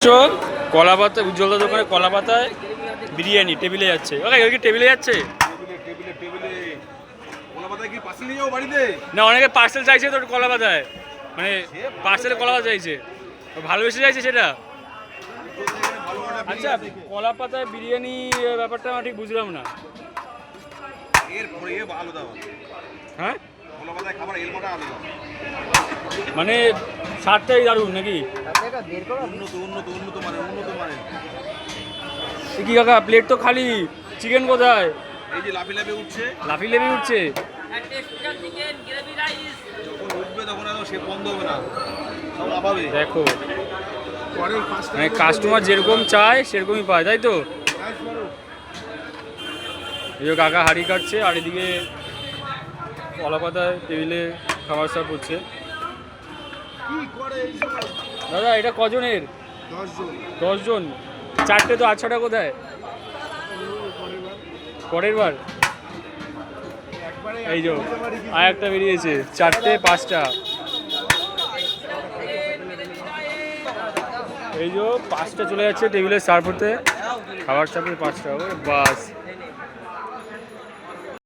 তো কলা পাতা উজ্জ্বলদা দোকানে কলা পাতায় বিরিয়ানি টেবিলে যাচ্ছে। ওকে ওই কি টেবিলে যাচ্ছে? না অনেকে পার্সেল চাইছে তো কলা পাতায়। মানে পার্সেলে কলা পাতা চাইছে। ভালোবেসে চাইছে সেটা? আচ্ছা কলা পাতায় বিরিয়ানি ব্যাপারটা আমার ঠিক বুঝলাম না। হ্যাঁ? মানে স্বাদটাই দারুণ নাকি? উন্নত উন্নত উন্নত মানে উন্নত মানে কি কাকা প্লেট তো খালি। চিকেন কোথায়? এই যে লাফি লাফি উঠছে। লাফি লেবি উঠছে। যখন উঠবে তখন একদম সে বন্ধ হবে না। সব লাফাবে। দেখো। মানে কাস্টমার যেরকম চায় সেরকমই পায় তাই তো? এই যে কাকা হাড়ি কাটছে আর এদিকে কলা পাতায় টেবিলে খাবার সার্ভ এই সময় দাদা এটা কজনের? দশজন। চারটে তো আটশোটা কোথায়? পরের বার। এই যে আর একটা বেরিয়েছে। চারটে পাঁচটা। এই যে পাঁচটা চলে যাচ্ছে টেবিলে সার্ভ হতে খাবার সার্ভে পাঁচটা বাস।